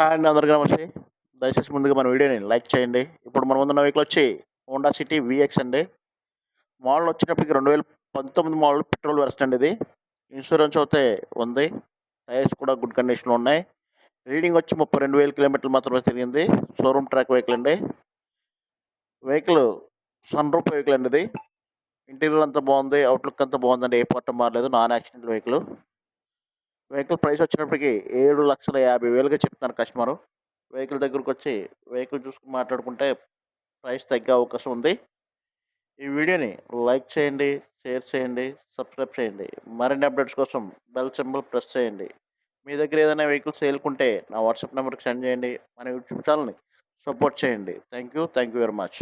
Hi అండి అందరికీ నమస్తే. దయచేసి ముందుగా మన వీడియోని లైక్ చేయండి. ఇప్పుడు మనం ముందున్న వెహికల్ వచ్చి హోండా సిటీ విఎక్స్ అండి. మోడల్ వచ్చినప్పటికి రెండు వేల పంతొమ్మిది మోడల్ పెట్రోల్ వెర్షన్ అండి ఇది. ఇన్సూరెన్స్ అయితే ఉంది. టైర్స్ కూడా గుడ్ కండిషన్లో ఉన్నాయి. రీడింగ్ వచ్చి ముప్పై రెండు వేల కిలోమీటర్లు మాత్రమే తిరిగింది. షోరూమ్ ట్రాక్ వెహికల్ అండి. వెహికల్ సన్ రూప్ వెహికల్ అండి ఇది. ఇంటీరియర్ అంతా బాగుంది. అవుట్లుక్ అంతా బాగుందండి. ఏ పార్ట్ మారలేదు. Non accident vehicle vehicle price వచ్చినప్పటికీ ఏడు లక్షల యాభై వేలుగా చెప్తున్నారు కస్టమరు. వెహికల్ దగ్గరకు వచ్చి వెహికల్ చూసుకుని మాట్లాడుకుంటే ప్రైస్ తగ్గే అవకాశం ఉంది. ఈ వీడియోని లైక్ చేయండి షేర్ చేయండి సబ్స్క్రైబ్ చేయండి. మరిన్ని అప్డేట్స్ కోసం బెల్ సింబల్ ప్రెస్ చేయండి. మీ దగ్గర ఏదైనా వెహికల్ సేల్కుంటే నా వాట్సాప్ నెంబర్కి సెండ్ చేయండి. మన యూట్యూబ్ ఛానల్ని సపోర్ట్ చేయండి. Thank you thank you very much.